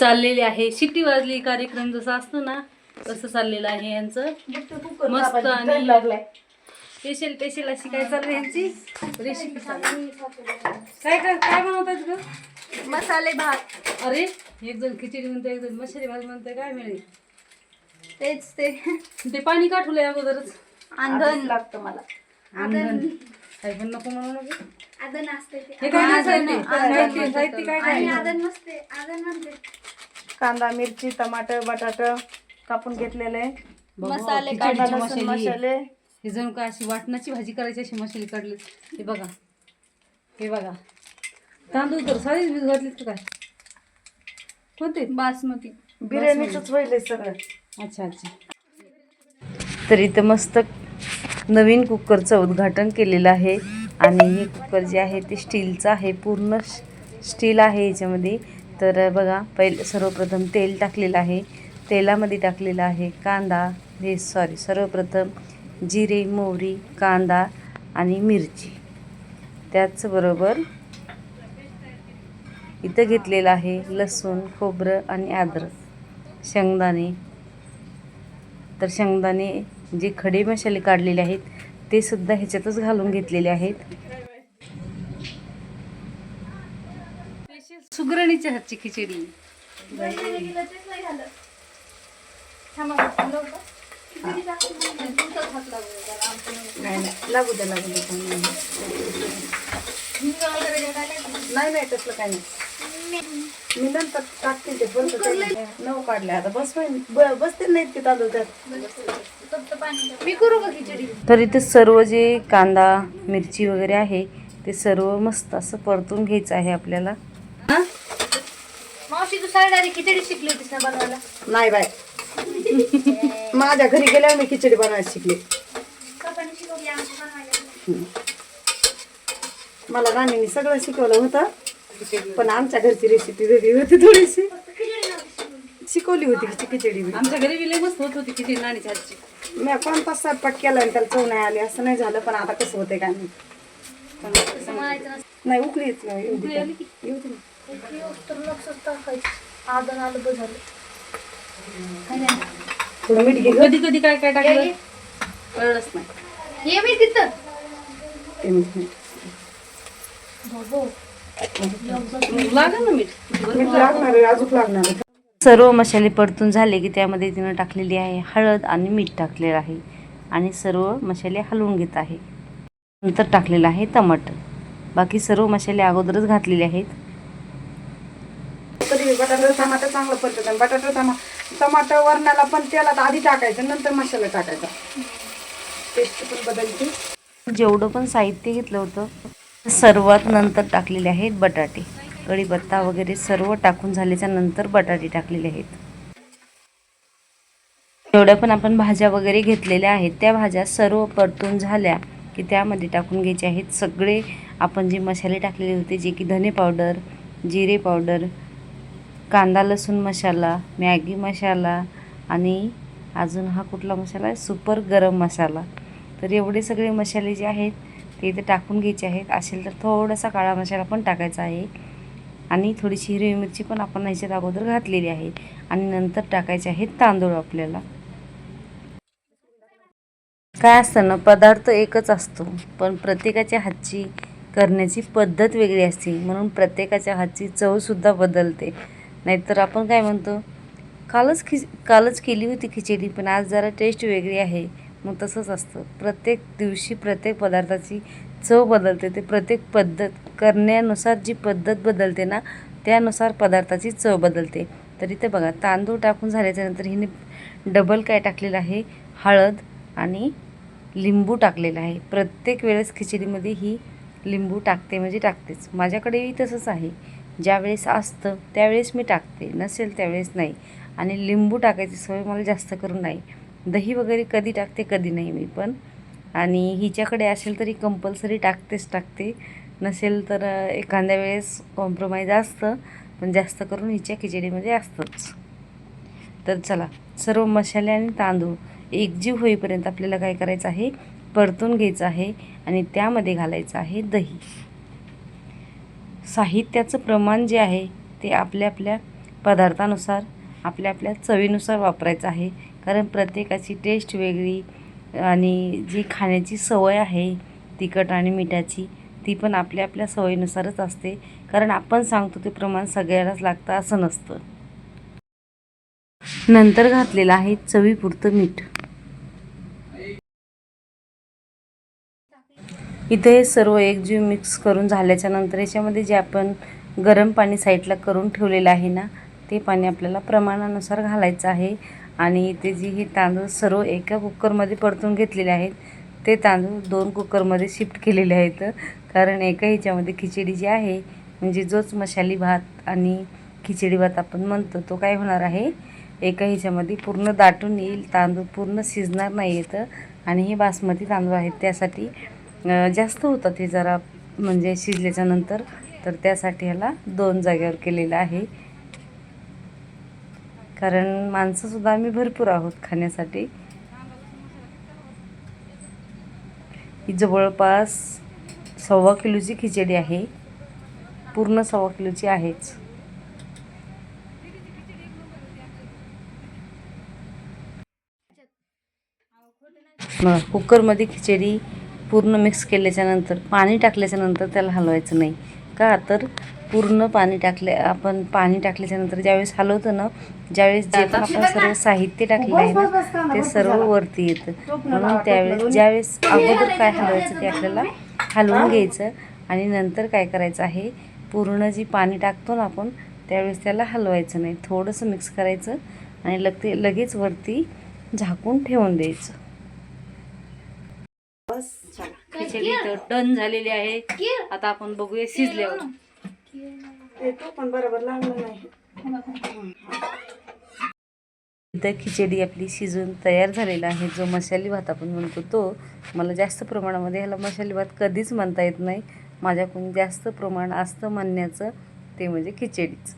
चाललेले आहे. शिट्टी वाजली कार्यक्रम जसा असतो ना तसं चाललेलं आहे यांचं. मस्त आणि स्पेशल स्पेशल अशी काय चालली यांची? रेसिपी काय काय काय बनवतात ग? मसाले भात. अरे एक जण खिचडी म्हणते एक जण मसाले भात म्हणते काय मिळेल? तेच ते. ते पाणी का ठुलंय अगोदरच? आंधन लागतं मला. आंधण काय पण नको म्हणू नका. आदन असते ते. हे काय नाही साहित्य? आंधण साहित्य साहित्य काय काय आणि आदन नसते आदन म्हणते. कांदा मिरची टमाटर बटाट कापून घेतलेले. मसाले लसूण मसाले. हे जणू काय अशी वाटणाची भाजी करायची अशी मसाले काढले. हे बघा. हे बघा. तांदूळ तर साधीच भिज घातलीत का काय? कोणते? बासमती. बिर्याणीच होईल सगळं. अच्छा अच्छा. तर इथं मस्त नवीन कुकरचं उद्घाटन केलेलं आहे. आणि हे कुकर जे आहे ते स्टीलचं आहे. पूर्ण स्टील आहे याच्यामध्ये. तर बघा पहिले सर्वप्रथम तेल टाकलेलं आहे. तेलामध्ये टाकलेलं आहे कांदा हे सॉरी सर्वप्रथम जिरे मोहरी कांदा आणि मिरची. त्याचबरोबर इथं घेतलेलं आहे लसूण खोबरं आणि अद्रक. शेंगदाणे. तर शेंगदाणे जे खडे मसाले काढलेले आहेत ते सुद्धा ह्याच्यातच घालून घेतलेले आहेत. सुगरणीच्या हातची खिचडी. नाही. लागू दे लागू दे काही नाही. नाही नाही तसलं काही नाही. मी नंतर टाकते ते ते नऊ काढले आता बस बसते नाहीत ते तांदूळ त्यात मी करू का खिचडी? तर इथे सर्व जे कांदा मिरची वगैरे आहे ते सर्व मस्त असं परतून घ्यायचं आहे आपल्याला. मावशी तू साडेदारी खिचडी शिकली होतीस ना बनवायला? नाही बाय माझ्या घरी गेल्यावर मी खिचडी बनवायला शिकले. पप्पाने शिकवली आमची बनवायला. मला राणीने सगळं शिकवलं होतं पण आमच्या घरची रेसिपी वेगळी होती थोडीशी. खिचडी नव्हती शिकवली. शिकवली होती खिची खिचडी मी. आमच्या घरी लय मस्त होत होती खिचडी नाणीच्या हातची. मी कोणता स्वयंपाक केला आणि त्याला चव नाही आली असं नाही झालं पण आता कसं होतंय काय नाही तसं म्हणायचं नसतं. नाही उकळी येत नाही, येऊ दे. उकळी आली की? येऊ दे ना. उकळी होत तर लक्षच टाकायचं आदन आलं बरं झालं हाय ना? थोडं मीठ घे गं. कधी कधी काय काय टाकलं कळलंच नाही ये मी तिथं ते मीठ नाही. लागलं ना मीठ मीठ लागणार आहे, अजून लागणार आहे. सर्व मसाले परतून झाले की त्यामध्ये तिनं टाकलेली आहे हळद आणि मीठ टाकलेलं आहे आणि सर्व मसाले हलवून घेत आहे नंतर टाकलेलं आहे टमाटर बाकी सर्व मसाले अगोदरच घातलेले आहेत बटाटा टमाटर चांगलं पडतं. आणि बटाटा टमा टमाटर वरणाला पण तेलात आधी टाकायचं नंतर मसाला टाकायचा. टेस्ट पण बदलते. जेवढं पण साहित्य घेतलं होतं सर्वात नंतर टाकलेले आहेत बटाटे. कढीपत्ता वगैरे सर्व टाकून झाल्याच्यानंतर बटाटे टाकलेले आहेत. जेवढ्या पण आपण भाज्या वगैरे घेतलेल्या आहेत त्या भाज्या सर्व परतून झाल्या की त्यामध्ये टाकून घ्यायचे आहेत सगळे. आपण जे मसाले टाकलेले होते जे की धने पावडर जिरे पावडर कांदा लसूण मसाला मॅगी मसाला आणि अजून हा कुठला मसाला आहे? सुपर गरम मसाला. तर एवढे सगळे मसाले जे आहेत ते इथे टाकून घ्यायचे आहेत. असेल तर थोडासा काळा मसाला पण टाकायचा आहे. आणि थोडीशी हिरवी मिरची पण आपण ह्याच्यात अगोदर घातलेली आहे. आणि नंतर टाकायचे आहेत तांदूळ आपल्याला. काय असतं ना पदार्थ एकच असतो. पण प्रत्येकाच्या हातची करण्याची पद्धत वेगळी असते. म्हणून प्रत्येकाच्या हातची चवसुद्धा बदलते. नाहीतर आपण काय म्हणतो? कालच खि कालच केली होती खिचडी पण आज जरा टेस्ट वेगळी आहे. मग तसंच असतं. प्रत्येक दिवशी प्रत्येक पदार्थाची चव बदलते. ते प्रत्येक पद्धत करण्यानुसार जी पद्धत बदलते ना त्यानुसार पदार्थाची चव बदलते. तर इथे बघा तांदूळ टाकून झाल्याच्यानंतर हिने डबल काय टाकलेलं आहे? हळद आणि लिंबू टाकलेलं आहे. प्रत्येक वेळेस खिचडीमध्ये ही लिंबू टाकते म्हणजे टाकतेच. माझ्याकडेही तसंच आहे. ज्यावेळेस असतं त्यावेळेस मी टाकते. नसेल त्यावेळेस नाही. आणि लिंबू टाकायची सवय मला जास्त करून नाही. दही वगैरे कधी टाकते कधी नाही मी पण. आणि हिच्याकडे असेल तरी कंपल्सरी टाकतेच टाकते. नसेल तर एखाद्या वेळेस कॉम्प्रोमाइज असतं पण जास्त करून हिच्या खिचडीमध्ये असतंच. तर चला सर्व मसाले आणि तांदूळ एकजीव होईपर्यंत आपल्याला काय करायचं आहे? परतून घ्यायचं आहे आणि त्यामध्ये घालायचं आहे दही. साहित्याचं प्रमाण जे आहे ते आपल्या आपल्या पदार्थानुसार आपल्या आपल्या चवीनुसार वापरायचं आहे. कारण प्रत्येकाची टेस्ट वेगळी आणि जी खाण्याची सवय आहे तिखट आणि मिठाची ती पण आपल्या आपल्या सवयीनुसारच असते. कारण आपण सांगतो ते प्रमाण सगळ्यालाच लागतं असं नसतं. नंतर घातलेलं आहे चवीपुरतं मीठ. इथे हे सर्व एकजीव मिक्स करून झाल्याच्यानंतर याच्यामध्ये जे आपण गरम पाणी साईडला करून ठेवलेलं आहे ना ते पाणी आपल्याला प्रमाणानुसार घालायचं आहे. आणि इथे जी हे तांदूळ सर्व एका कुकरमध्ये परतून घेतलेले आहेत ते तांदूळ दोन कुकरमध्ये शिफ्ट केलेले आहेत. कारण एका ह्याच्यामध्ये खिचडी जी आहे म्हणजे जोच मसाली भात आणि खिचडी भात आपण म्हणतो तो काय होणार आहे? एका ह्याच्यामध्ये पूर्ण दाटून येईल तांदूळ पूर्ण शिजणार नाही येतं. आणि हे बासमती तांदूळ आहेत त्यासाठी जास्त होतात हे जरा म्हणजे शिजल्याच्या नंतर. तर त्यासाठी ह्याला दोन जागेवर केलेलं आहे. कारण माणसंसुद्धा आम्ही भरपूर आहोत खाण्यासाठी. ही जवळपास सव्वा किलोची खिचडी आहे. पूर्ण सव्वा किलोची आहेच. मग कुकरमध्ये खिचडी पूर्ण मिक्स केल्याच्यानंतर पाणी टाकल्याच्या नंतर त्याला हलवायचं नाही. का? तर पूर्ण पाणी टाकले आपण पाणी टाकल्याच्या नंतर ज्यावेळेस हलवतो ना ज्यावेळेस जे पण आपण सर्व साहित्य टाकलेलं आहे ना ते सर्व वरती येतं. म्हणून त्यावेळेस ज्यावेळेस अगोदर काय हलवायचं ते आपल्याला हलवून घ्यायचं आणि नंतर काय करायचं आहे पूर्ण जी पाणी टाकतो ना आपण त्यावेळेस त्याला हलवायचं नाही. थोडंसं मिक्स करायचं आणि लग ते लगेच वरती झाकून ठेवून द्यायचं. बस. चला. खिचडी तर डन झालेली आहे. आता आपण बघूया शिजल्यावर. ते पण बरोबर लागलं नाही. इथं खिचडी आपली शिजून तयार झालेला आहे. जो मसाली भात आपण म्हणतो तो मला जास्त प्रमाणामध्ये ह्याला मसाली भात कधीच म्हणता येत नाही. माझ्याकडून जास्त प्रमाण असतं म्हणण्याचं ते म्हणजे खिचडीच.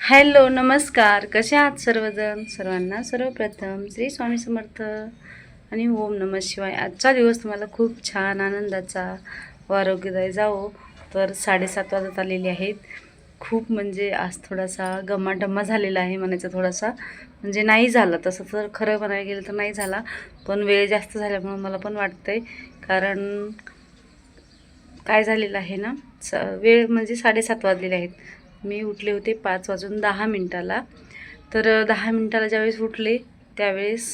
हॅलो नमस्कार. कसे आहात सर्वजण? सर्वांना सर्वप्रथम श्री स्वामी समर्थ. आणि ओम नम शिवाय. आजचा दिवस तुम्हाला खूप छान आनंदाचा व आरोग्यदायी जावो. तर साडेसात वाजत आलेले आहेत. खूप म्हणजे आज थोडासा गम्माटम्मा झालेला आहे म्हणायचा थोडासा. म्हणजे नाही झाला. तसं तर खरं म्हणायला गेलं तर नाही झाला. पण वेळ जास्त झाल्यामुळं मला पण वाटतं आहे कारण काय झालेलं आहे ना स वेळ म्हणजे साडेसात वाजलेले आहेत. मी उठले होते पाच वाजून दहा मिनटाला. तर दहा मिनटाला ज्यावेळेस उठले त्यावेळेस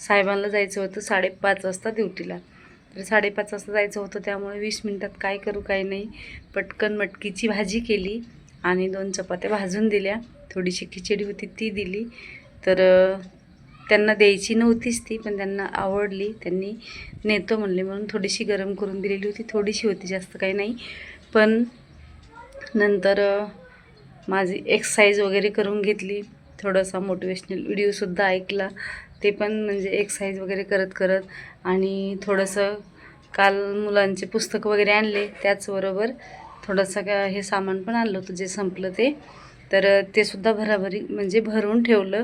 साहेबांना जायचं होतं साडेपाच वाजता ड्युटीला. तर साडेपाच वाजता जायचं होतं त्यामुळे वीस मिनटात काय करू काय नाही. पटकन मटकीची भाजी केली आणि दोन चपात्या भाजून दिल्या. थोडीशी खिचडी होती ती दिली. तर त्यांना द्यायची नव्हतीच ती पण त्यांना आवडली. त्यांनी नेतो म्हणले म्हणून थोडीशी गरम करून दिलेली होती. थोडीशी होती जास्त काही नाही. पण नंतर माझी एक्सरसाइज वगैरे करून घेतली. थोडासा मोटिवेशनल व्हिडिओसुद्धा ऐकला. ते पण म्हणजे एक्सरसाइज वगैरे करत करत आणि थोडंसं काल मुलांचे पुस्तकं वगैरे आणले त्याचबरोबर थोडंसं का हे सामान पण आणलं होतं जे संपलं ते. तर ते सुद्धा भराभरी म्हणजे भरून ठेवलं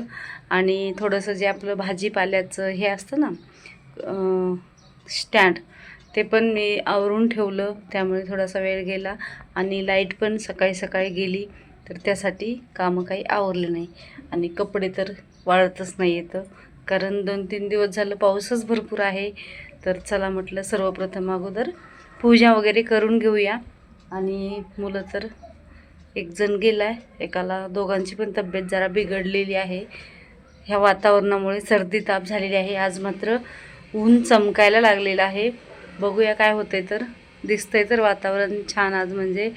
आणि थोडंसं जे आपलं भाजीपाल्याचं हे असतं ना स्टँड ते पण मी आवरून ठेवलं. त्यामुळे थोडासा वेळ गेला आणि लाइट पण सकाळी सकाळी गेली. तर त्यासाठी कामं काही आवरले नाही आणि कपडे तर वाळतच नाही येतं. कारण दोन तीन दिवस झालं पाऊसच भरपूर आहे. तर चला म्हटलं सर्वप्रथम अगोदर पूजा वगैरे करून घेऊया. आणि मुलं तर एक जण गेला आहे एकाला दोघांची पण तब्येत जरा बिघडलेली आहे. ह्या वातावरणामुळे सर्दी ताप झालेली आहे. आज मात्र ऊन चमकायला लागलेलं आहे. बघूया काय होतंय तर. दिसतंय तर वातावरण छान आज. म्हणजे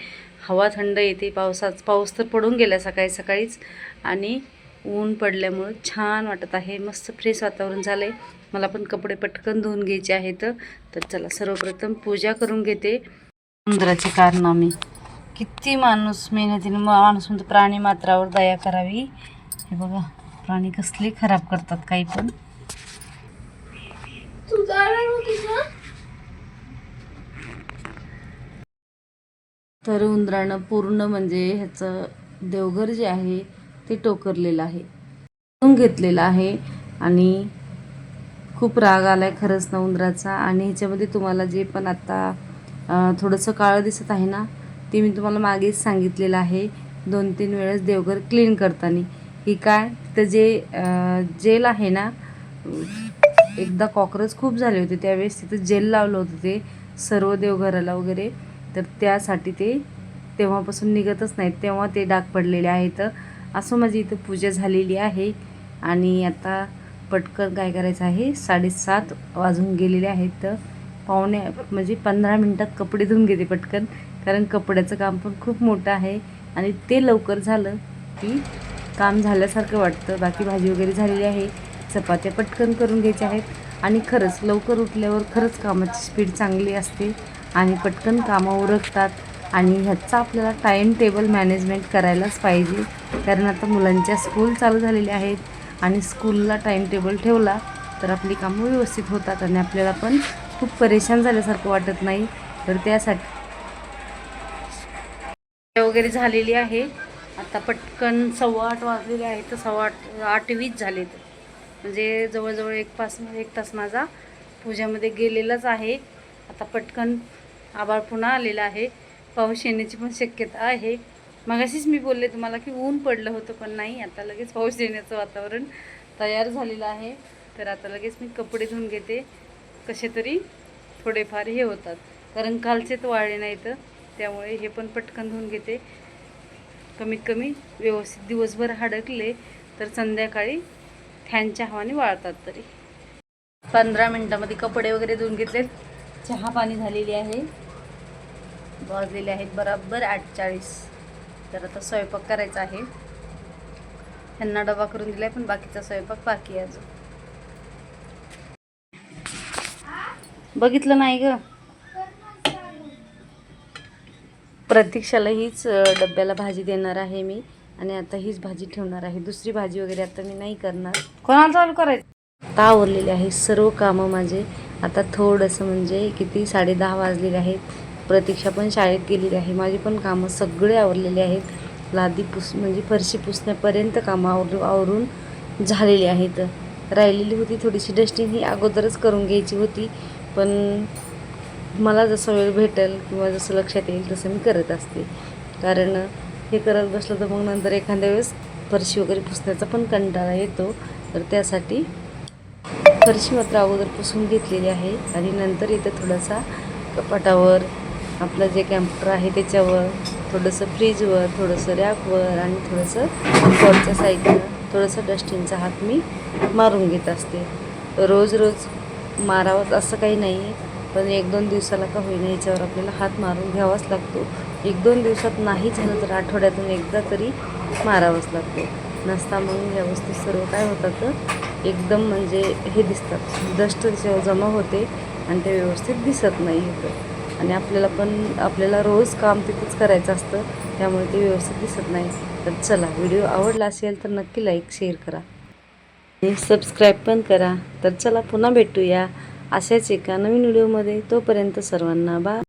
हवा थंड येते. पावसाच पाऊस तर पडून गेला सकाळी सकाळीच. आणि ऊन पडल्यामुळं छान वाटत आहे. मस्त फ्रेश वातावरण झालं आहे मला पण कपडे पटकन धुवून घ्यायचे आहेत. तर चला सर्वप्रथम पूजा करून घेते. समुद्राची कारनामे किती माणूस मेहनतीने माणूस म्हणतो प्राणी मात्रावर दया करावी. हे बघा प्राणी कसले खराब करतात काही पण. तर उंदरानं पूर्ण म्हणजे ह्याचं देवघर जे आहे ते टोकरलेलं आहे. टोकरून घेतलेलं आहे आणि खूप राग आला आहे खरंच ना उंदराचा आणि ह्याच्यामध्ये तुम्हाला जे पण आत्ता थोडंसं काळं दिसत आहे ना ते मी तुम्हाला मागेच सांगितलेलं आहे. दोन तीन वेळेस देवघर क्लीन करताना. की काय? तर जे जेल आहे ना एकदा कॉक्रोच खूप झाले होते. त्यावेळेस तिथं जेल लावलं होतं ते सर्व देवघराला वगैरे. तर त्यासाठी ते तेव्हापासून निघतच नाहीत. तेव्हा ते डाग पडलेले आहेत. असं माझी इथं पूजा झालेली आहे. आणि आता पटकन काय करायचं आहे? साडेसात वाजून गेलेले आहेत तर पाहुणे म्हणजे पंधरा मिनटात कपडे धुवून घेते पटकन. कारण कपड्याचं काम पण खूप मोठं आहे. आणि ते लवकर झालं की काम झाल्यासारखं वाटतं. बाकी भाजी वगैरे झालेली आहे. चपात्या पटकन करून घ्यायच्या आहेत. आणि खरंच लवकर उठल्यावर खरंच कामाची स्पीड चांगली असते. आणि पटकन कामं उरकतात. आणि ह्याचा आपल्याला टाईम टेबल मॅनेजमेंट करायलाच पाहिजे. कारण आता मुलांच्या स्कूल चालू झालेल्या आहेत आणि स्कूलला टाईम टेबल ठेवला तर आपली कामं व्यवस्थित होतात आणि आपल्याला पण खूप परेशान झाल्यासारखं वाटत नाही. तर त्यासाठी वगैरे झालेली आहे. आता पटकन सव्वा आठ वाजलेले आहेत. तर सव्वा आठ आठ वीस झालेत. म्हणजे जवळजवळ एक पास एक तास माझा पूजामध्ये गेलेलाच आहे. आता पटकन आभाळ पुन्हा आलेला आहे. पाऊस येण्याची पण शक्यता आहे. मगाशीच मी बोलले तुम्हाला की ऊन पडलं होतं पण नाही आता लगेच पाऊस येण्याचं वातावरण तयार झालेलं आहे. तर आता लगेच मी कपडे धुवून घेते. कसे तरी थोडेफार हे होतात. कारण कालचेच वाळले तर त्यामुळे हे पण पटकन धुवून घेते. कमीत कमी व्यवस्थित दिवसभर हडकले तर संध्याकाळी फॅनच्या हवाने वाळतात तरी. पंधरा मिनटामध्ये कपडे वगैरे धुवून घेतलेत चहा पाणी झालेली आहे. वाजलेले आहेत बराबर आठ चाळीस तर आता स्वयंपाक करायचा आहे. त्यांना डबा करून दिलाय पण बाकीचा स्वयंपाक बाकी आहे अजून. बघितलं नाही ग. प्रतीक्षाला हीच डब्याला भाजी देणार आहे मी आणि आता हीच भाजी ठेवणार आहे. दुसरी भाजी वगैरे आता मी नाही करणार. कोणाला चालू करायचं? आता आवरलेले आहे सर्व कामं माझे. आता थोडंसं म्हणजे किती साडे दहा वाजलेले आहेत. प्रतीक्षा पण शाळेत गेलेली आहे. माझी पण कामं सगळे आवरलेले आहेत. लादी पुस म्हणजे फरशी पुसण्यापर्यंत कामं आवर आवरून झालेली आहेत. राहिलेली होती थोडीशी डस्टिंग ही अगोदरच करून घ्यायची होती. पण मला जसं वेळ भेटेल किंवा जसं लक्षात येईल तसं मी करत असते. कारण हे करत बसलं तर मग नंतर एखाद्या वेळेस फरशी वगैरे पुसण्याचा पण कंटाळा येतो. तर त्यासाठी फरशी मात्र अगोदर पुसून घेतलेली आहे. आणि नंतर इथं थोडासा कपाटावर आपलं जे कॅम्प्युटर आहे त्याच्यावर थोडंसं फ्रीजवर थोडंसं रॅकवर आणि थोडंसं वरच्या साईडनं थोडंसं डस्टिंगचा हात मी मारून घेत असते. रोज रोज मारावंच असं काही नाही पण एक दोन दिवसाला का होईना याच्यावर आपल्याला हात मारून घ्यावाच लागतो. एक दोन दिवसात नाही झालं तर आठवड्यातून एकदा तरी मारावाच लागतो. नसता मग या वस्तू सर्व काय होतात तर एकदम म्हणजे हे दिसतात. डस्ट जेव्हा जमा होते आणि ते व्यवस्थित दिसत नाही. होतं आणि आपल्याला पण आपल्याला रोज काम तिथंच करायचं असतं त्यामुळे ते व्यवस्थित दिसत नाही. तर चला व्हिडिओ आवडला असेल तर नक्की लाईक शेअर करा. आणि सबस्क्राईब पण करा. तर चला पुन्हा भेटूया अशाच एका नवीन व्हिडिओमध्ये. तोपर्यंत सर्वांना बा